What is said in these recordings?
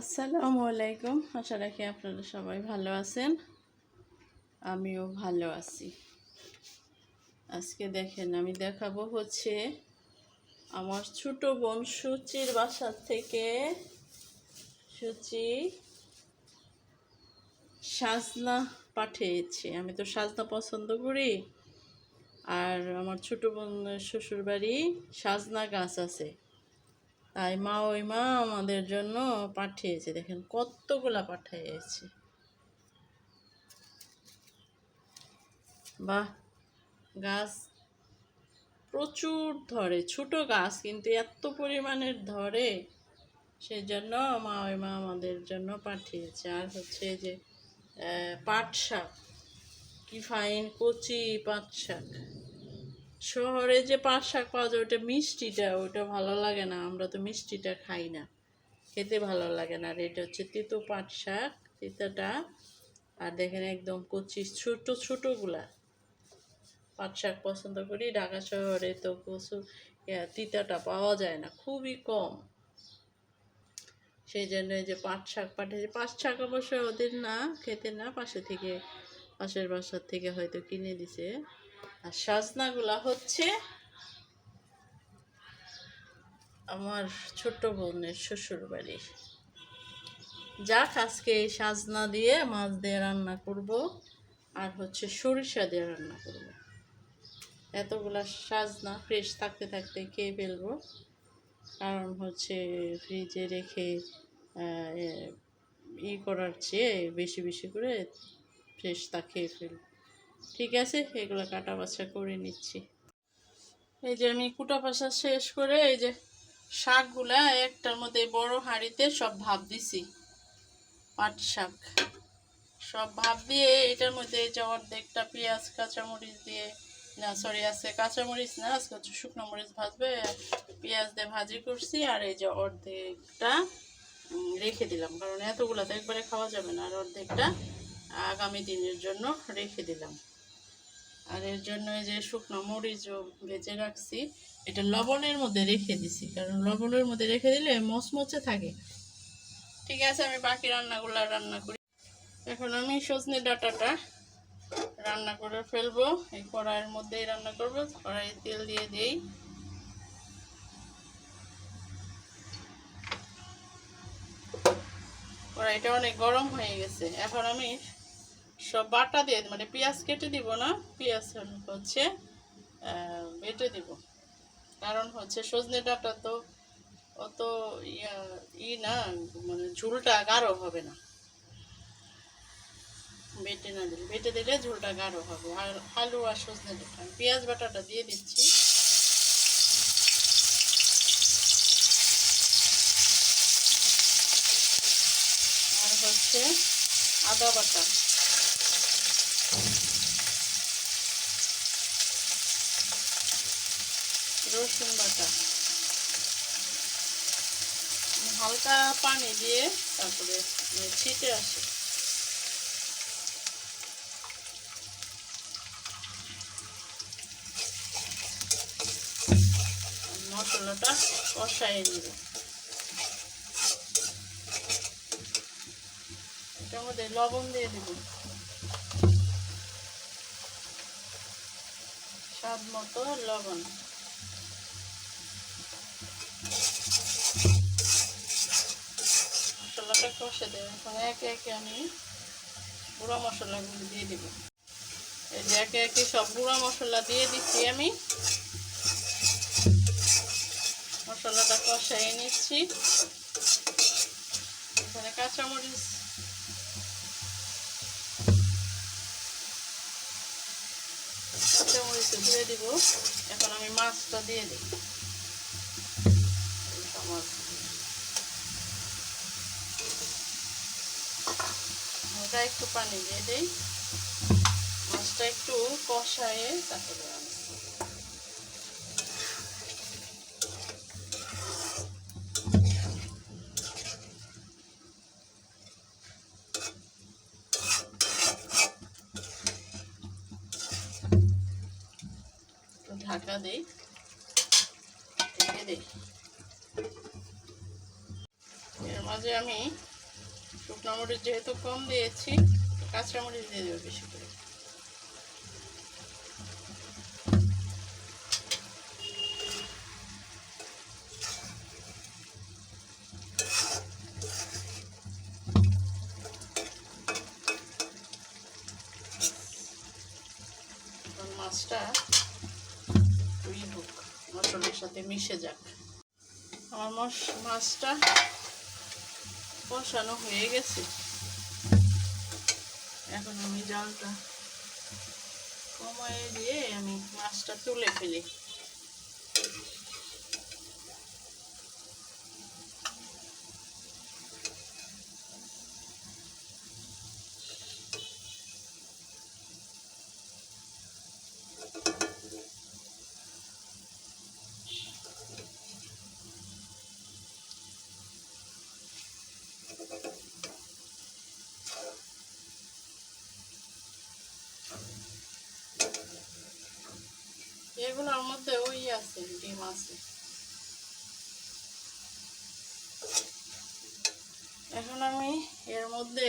আসসালামু আলাইকুম। আশা রাখি আপনারা সবাই ভালো আছেন। আমিও ভালো আছি। আজকে দেখেন, আমি দেখাবো হচ্ছে আমার ছোট বোন সুচির বাসার থেকে সুচি সাজনা পাঠিয়েছে। আমি তো সাজনা পছন্দ করি। আর আমার ছোট বোন শ্বশুরবাড়ি সাজনা গাছ আছে। তাই মা ওই মা আমাদের জন্য পাঠিয়েছে। দেখেন কতগুলা পাঠিয়েছে বাহ গাছ প্রচুর ধরে ছোট গাছ কিন্তু এত পরিমাণের ধরে সেজন্য মা ওই মা আমাদের জন্য পাঠিয়েছে। আর হচ্ছে যে আহ, পাট শাক কি ফাইন কচি পাট শাক। শহরে যে পাট শাক পাওয়া যায়, ওটা মিষ্টিটা, ওটা ভালো লাগে না। আমরা তো মিষ্টিটা খাই না। খেতে ভালো লাগে না। আর এটা হচ্ছে তিতো পাট শাক, তিতাটা। আর দেখেন একদম কচি, ছোট, ছোটোগুলা। পাট শাক পছন্দ করি। ঢাকা শহরে তো কচু তিতাটা পাওয়া যায় না। খুবই কম। সেই জন্য যে পাট শাক পাঠিয়েছে। পাট শাক অবশ্য ওদের না, খেতে না। পাশে থেকে, পাশের বাসার থেকে হয়তো কিনে দিছে। আর সাজনাগুলা হচ্ছে আমার ছোট বোনের শ্বশুর বাড়ি যাক, আজকে সাজনা দিয়ে মাছ দিয়ে রান্না করব আর হচ্ছে সরিষা দিয়ে রান্না করব। এতগুলা সাজনা ফ্রেশ থাকতে থাকতে খেয়ে ফেলব। কারণ হচ্ছে ফ্রিজে রেখে ই করার চেয়ে বেশি বেশি করে ফ্রেশ তা খেয়ে ফেলব। ঠিক আছে? এগুলো কাটা বাছা করে নিচ্ছি। এই যে আমি কুটা পাশা শেষ করে এই যে শাকগুলা, একটার মধ্যে বড় হাঁড়িতে সব ভাব দিছি। পাট শাক। সব ভাব দিয়ে এটার মধ্যে এই যে অর্ধেকটা পেঁয়াজ, কাঁচামরিচ দিয়ে, না সরি আছে কাঁচামরিচ না, আজকে শুকনো মরিচ ভাজবে। পেঁয়াজ দিয়ে ভাজি করছি আর এই যে অর্ধেকটা রেখে দিলাম। কারণ এতগুলা তো একবারে খাওয়া যাবে না। আর অর্ধেকটা আগামী দিনের জন্য রেখে দিলাম। আর এর জন্য এই যে শুকনো মরিচও ভেজে রাখছি। এটা লবণের মধ্যে রেখে দিছি, কারণ লবণের মধ্যে রেখে দিলে মচমচে থাকে। ঠিক আছে, আমি বাকি রান্নাগুলো রান্না করি। এখন আমি সজনে ডাঁটাটা রান্না করে ফেলব। এই কড়াইয়ের মধ্যেই রান্না করব, কড়াইয়ে তেল দিয়ে দিই। কড়াইটা অনেক গরম হয়ে গেছে। এখন আমি সব বাটা দিয়ে মানে পেঁয়াজ কেটে দিব না, পেঁয়াজ হচ্ছে বেটে দিব। কারণ হচ্ছে সজনে ডাঁটা তো অত ইয়া, ই না মানে ঝুলটা গাঢ় হবে না। বেটে না দিলে, বেটে দিলে ঝোলটা গাঢ় হবে। আর আলু আর সজনে ডাঁটা পেঁয়াজ বাটাটা দিয়ে দিচ্ছি। আর হচ্ছে আদা বাটা। রসুন বাটা। হালকা পানি দিয়ে তারপরে ছিটে আসে। মশলাটা কষাই নিব। এটার মধ্যে লবণ দিয়ে দেব। স্বাদ মতো লবণ। কষে দেব এখন একে একে আমি গুঁড়া মশলাগুলো দিয়ে দিব। এই যে একে একে সব গুঁড়া মশলা দিয়ে দিচ্ছি আমি। মশলাটা কষাই নিচ্ছি। এখানে কাঁচামরিচ কাঁচামরিচ দিয়ে দিব। এখন আমি মাছটা দিয়ে দিই। হালকা একটু পানি দিয়ে দিই। মাছটা একটু কষায়ে তারপরে ঢাকা দিই দিই। এর মাঝে আমি মরিচ যেহেতু কম দিয়েছি কাঁচা মরিচ দিয়ে দেবো বেশি করে। মাছটা মশলার সাথে মিশে যাক। আমার মাছটা কষানো হয়ে গেছে। এখন আমি জালটা কমায় দিয়ে আমি মাছটা তুলে ফেলি। এগুলোর মধ্যে ওই আছে, ডিম আছে। এখন আমি এর মধ্যে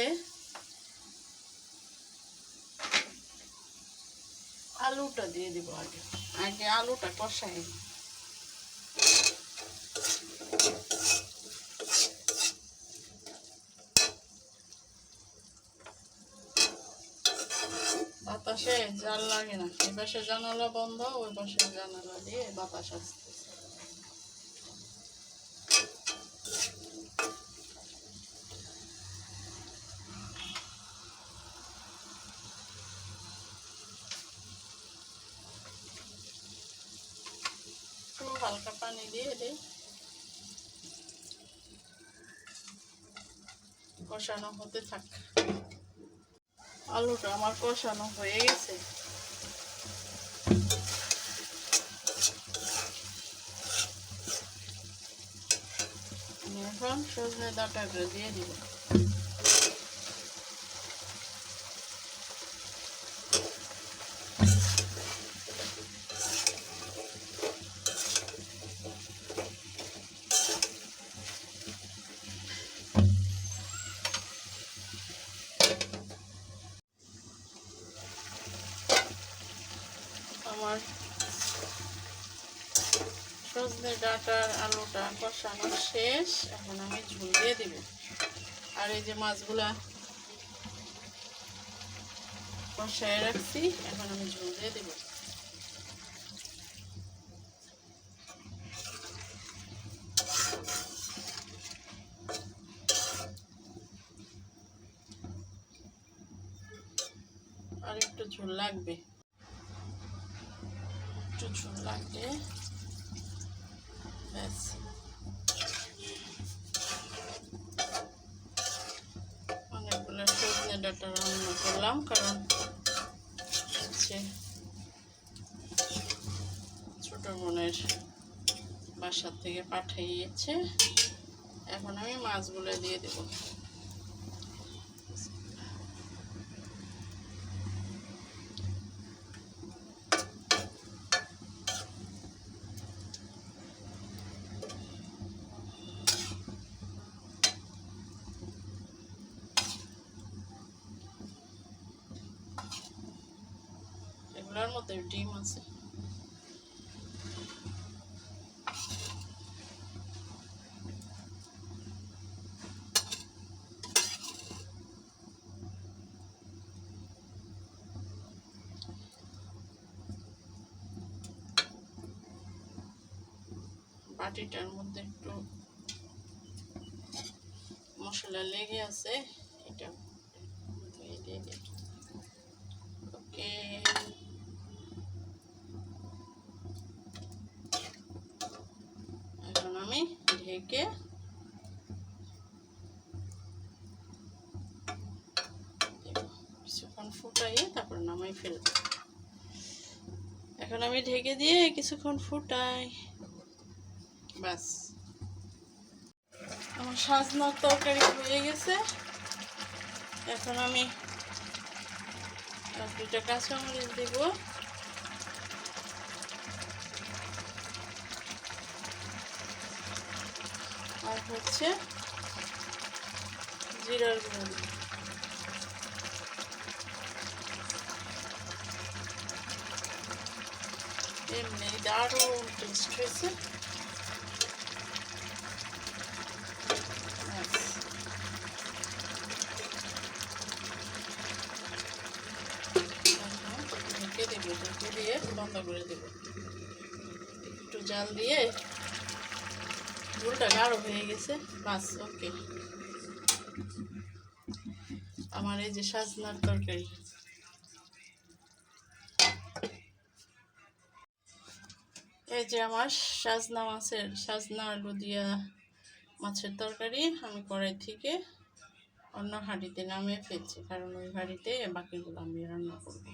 আলুটা দিয়ে দিব আগে। আগে আলুটা কষাই বাতাসে জাল লাগে না। এই পাশে জানালা বন্ধ, ওই পাশে জানালা দিয়ে বাতাস একটু হালকা পানি দিয়ে দিই। কষানো হতে থাক। আলুটা আমার কষানো হয়ে গেছে। এখন সজনে ডাঁটাটা দিয়ে দিব আমার সজনে ডাঁটার আলুটা কষানো শেষ, এখন আমি ঝুল দিয়ে দিব। আর এই যে মাছগুলা কষায় রাখছি, এখন আমি ঝুল দিয়ে দিব। আর একটু ঝোল লাগবে একটু ঝোল লাগবে ব্যাস অনেকগুলো সজনে রান্না করলাম কারণ হচ্ছে ছোট বোনের বাসার থেকে পাঠাইয়েছে এখন আমি মাছগুলো দিয়ে দেবো। এগুলোর মধ্যে ডিম আছে বাটিটার মধ্যে একটু মশলা লেগে আছে এটা দিয়ে দিই। ওকে এখন আমি ঢেকে কিছুক্ষণ ফুটাইয়ে তারপর নামাই ফেলব। এখন আমি ঢেকে দিয়ে কিছুক্ষণ ফুটাই। বাস আমার সাজনার তরকারি হয়ে গেছে। এখন আমি দুটা কাঁচামরিচ দেব। হচ্ছে জিরার গুঁড়ো। এমনি দারুণ টেস্ট হয়েছে। ঢেকে দেবো, ঢেকে দিয়ে বন্ধ করে দেবো। একটু জাল দিয়ে ঝোলটা গাঢ় হয়ে গেছে, বাস ওকে আমার এই যে সাজনার তরকারি। এই যে আমার সাজনা মাছের, সাজনা আলু দিয়া মাছের তরকারি আমি কড়াই থেকে অন্য হাঁড়িতে নামিয়ে ফেলছি, কারণ ওই হাঁড়িতে বাকিগুলো আমি রান্না করব।